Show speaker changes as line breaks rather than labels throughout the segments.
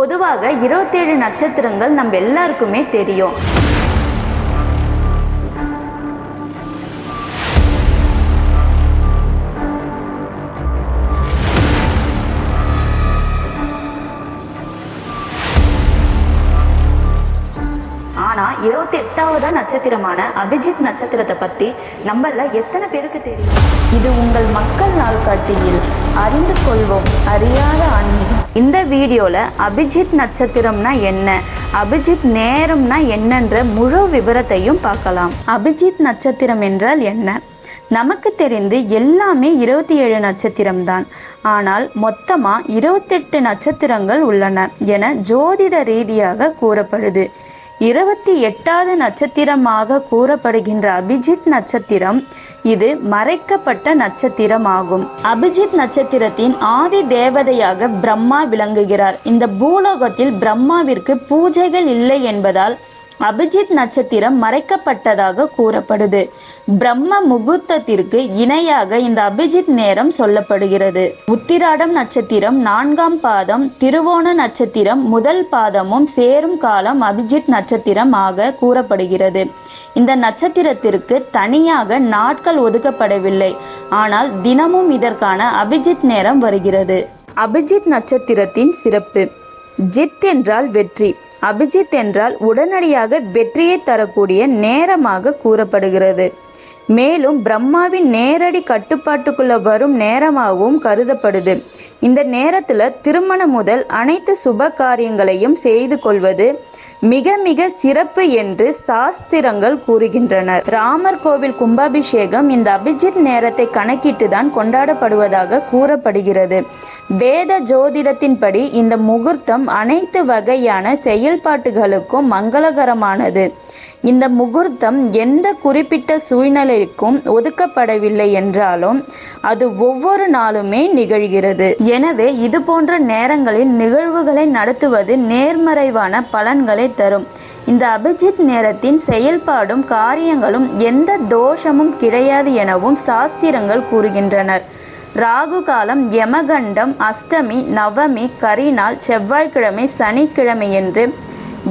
பொதுவாக இருபத்தேழு நட்சத்திரங்கள் நம்ம எல்லாருக்குமே தெரியும். ஆனா இருபத்தி எட்டாவது நட்சத்திரமான அபிஜித் நட்சத்திரத்தை பத்தி நம்மள எத்தனை பேருக்கு தெரியும்? இது உங்கள் மக்கள் நாள்காட்டியில் அறிந்து கொள்வோம் அறியாத ஆன்மீகம். இந்த வீடியோவில் அபிஜித் நட்சத்திரம்னா என்ன? அபிஜித் நேரம்னா என்னன்ற முழு விவரத்தையும் பார்க்கலாம். அபிஜித் நட்சத்திரம் என்றால் என்ன? நமக்கு தெரிந்து எல்லாமே இருபத்தி ஏழு நட்சத்திரம் தான் ஆனால் மொத்தமாக இருபத்தெட்டு நட்சத்திரங்கள் உள்ளன என ஜோதிட ரீதியாக கூறப்படுது. இருபத்தி எட்டாவது நட்சத்திரமாக கூறப்படுகின்ற அபிஜித் நட்சத்திரம் இது மறைக்கப்பட்ட நட்சத்திரம் ஆகும் அபிஜித் நட்சத்திரத்தின் ஆதி தேவதையாக பிரம்மா விளங்குகிறார். இந்த பூலோகத்தில் பிரம்மாவிற்கு பூஜைகள் இல்லை என்பதால் அபிஜித் நட்சத்திரம் மறைக்கப்பட்டதாக கூறப்படுது. பிரம்ம முகூர்த்தத்திற்கு இணையாக இந்த அபிஜித் நேரம் சொல்லப்படுகிறது. உத்திராடம் நட்சத்திரம் நான்காம் பாதம் திருவோண நட்சத்திரம் முதல் பாதமும் சேரும் காலம் அபிஜித் நட்சத்திரம் ஆக கூறப்படுகிறது. இந்த நட்சத்திரத்திற்கு தனியாக நாட்கள் ஒதுக்கப்படவில்லை. ஆனால் தினமும் இதற்கான அபிஜித் நேரம் வருகிறது. அபிஜித் நட்சத்திரத்தின் சிறப்பு. ஜித் என்றால் வெற்றி. அபிஜித் என்றால் உடனடியாக வெற்றியை தரக்கூடிய நேரமாக கூறப்படுகிறது. மேலும் பிரம்மாவின் நேரடி கட்டுப்பாட்டுக்குள்ள வரும் நேரமாகவும் கருதப்படுது. இந்த நேரத்தில் திருமணம் முதல் அனைத்து சுப காரியங்களையும் செய்து கொள்வது மிக மிக சிறப்பு என்று சாஸ்திரங்கள் கூறுகின்றனர். ராமர் கோவில் கும்பாபிஷேகம் இந்த அபிஜித் நேரத்தை கணக்கிட்டு தான் கொண்டாடப்படுவதாக கூறப்படுகிறது. வேத ஜோதிடத்தின்படி இந்த முகூர்த்தம் அனைத்து வகையான செயல்பாட்டுகளுக்கும் மங்களகரமானது. இந்த முகூர்த்தம் எந்த குறிப்பிட்ட சூழ்நிலைக்கும் ஒதுக்கப்படவில்லை என்றாலும் அது ஒவ்வொரு நாளுமே நிகழ்கிறது. எனவே இது போன்ற நேரங்களில் நிகழ்வுகளை நடத்துவது நேர்மறைவான பலன்களை தரும். இந்த அபிஜித் நேரத்தின் செயல்பாடும் காரியங்களும் எந்த தோஷமும் கிடையாது எனவும் சாஸ்திரங்கள் கூறுகின்றனர். ராகு காலம் யமகண்டம் அஷ்டமி நவமி கரிநாள் செவ்வாய்க்கிழமை சனிக்கிழமை என்று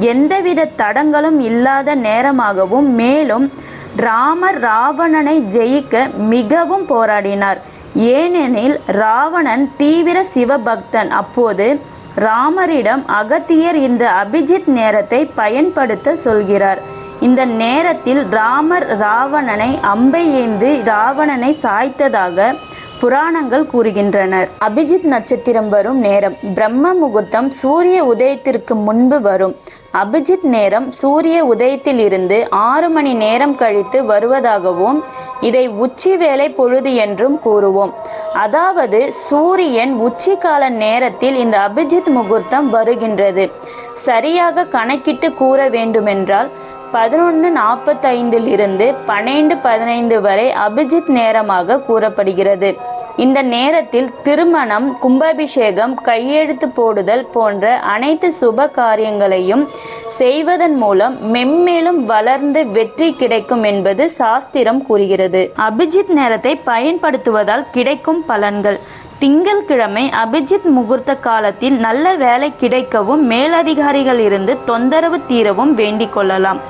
எந்தவித தடங்களும் இல்லாத நேரமாகவும் மேலும் ராமர் ராவணனை ஜெயிக்க மிகவும் போராடினார். ஏனெனில் ராவணன் தீவிர சிவபக்தன். அப்போது ராமரிடம் அகத்தியர் இந்த அபிஜித் நேரத்தை பயன்படுத்த சொல்கிறார். இந்த நேரத்தில் ராமர் ராவணனை அம்பை ஏந்து ராவணனை சாய்த்ததாக புராணங்கள் கூறுகின்றனர். அபிஜித் நட்சத்திரம் வரும் நேரம். பிரம்ம முகூர்த்தம் சூரிய உதயத்திற்கு முன்பு வரும். அபிஜித் நேரம் சூரிய உதயத்தில் இருந்து ஆறு மணி நேரம் கழித்து வருவதாகவும் இதை உச்சி வேலை பொழுது என்றும் கூறுவோம். அதாவது சூரியன் உச்சிக்கால நேரத்தில் இந்த அபிஜித் முகூர்த்தம் வருகின்றது. சரியாக கணக்கிட்டு கூற வேண்டுமென்றால் பதினொன்று நாற்பத்தைந்தில் இருந்து பன்னெண்டு பதினைந்து வரை அபிஜித் நேரமாக கூறப்படுகிறது. இந்த நேரத்தில் திருமணம் கும்பாபிஷேகம் கையெழுத்து போடுதல் போன்ற அனைத்து சுப காரியங்களையும் செய்வதன் மூலம் மென்மேலும் வளர்ந்து வெற்றி கிடைக்கும் என்பது சாஸ்திரம் கூறுகிறது. அபிஜித் நேரத்தை பயன்படுத்துவதால் கிடைக்கும் பலன்கள். திங்கள்கிழமை அபிஜித் முகூர்த்த காலத்தில் நல்ல வேலை கிடைக்கவும் மேலதிகாரிகள் இருந்து தொந்தரவு தீரவும் வேண்டிக் கொள்ளலாம்.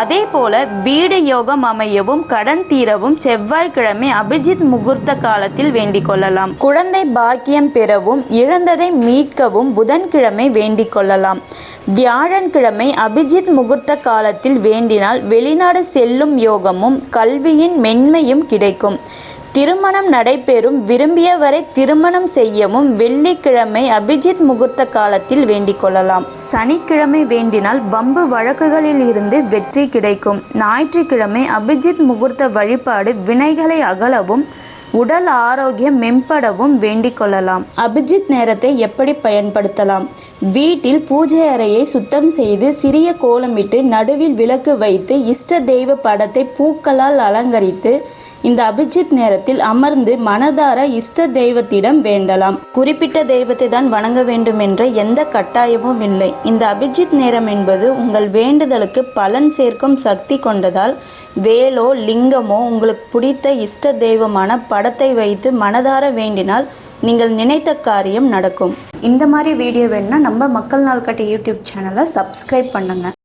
அதே போல வீடு யோகம் அமையவும் கடன் தீரவும் செவ்வாய்க்கிழமை அபிஜித் முகூர்த்த காலத்தில் வேண்டிக் கொள்ளலாம். குழந்தை பாக்கியம் பெறவும் இழந்ததை மீட்கவும் புதன்கிழமை வேண்டிக் கொள்ளலாம். வியாழன்கிழமை அபிஜித் முகூர்த்த காலத்தில் வேண்டினால் வெளிநாடு செல்லும் யோகமும் கல்வியின் மென்மையும் கிடைக்கும். திருமணம் நடைபெறும் விரும்பியவரை திருமணம் செய்யவும் வெள்ளிக்கிழமை அபிஜித் முகூர்த்த காலத்தில் வேண்டிக் கொள்ளலாம். சனிக்கிழமை வேண்டினால் வம்பு வழக்குகளில் இருந்து வெற்றி கிடைக்கும். ஞாயிற்றுக்கிழமை அபிஜித் முகூர்த்த வழிபாடு வினைகளை அகலவும் உடல் ஆரோக்கியம் மேம்படவும் வேண்டிக் கொள்ளலாம். அபிஜித் நேரத்தை எப்படி பயன்படுத்தலாம்? வீட்டில் பூஜை அறையை சுத்தம் செய்து சிறிய கோலமிட்டு நடுவில் விளக்கு வைத்து இஷ்ட தெய்வ படத்தை பூக்களால் அலங்கரித்து இந்த அபிஜித் நேரத்தில் அமர்ந்து மனதார இஷ்ட தெய்வத்திடம் வேண்டலாம். குறிப்பிட்ட தெய்வத்தை தான் வணங்க வேண்டும் என்ற எந்த கட்டாயமும் இல்லை. இந்த அபிஜித் நேரம் என்பது உங்கள் வேண்டுதலுக்கு பலன் சேர்க்கும் சக்தி கொண்டதால் வேலோ லிங்கமோ உங்களுக்கு பிடித்த இஷ்ட தெய்வமான படத்தை வைத்து மனதார வேண்டினால் நீங்கள் நினைத்த காரியம் நடக்கும். இந்த மாதிரி வீடியோ வேணுன்னா நம்ம மக்கள் நாள் கட்டி யூடியூப் சேனலை சப்ஸ்கிரைப் பண்ணுங்கள்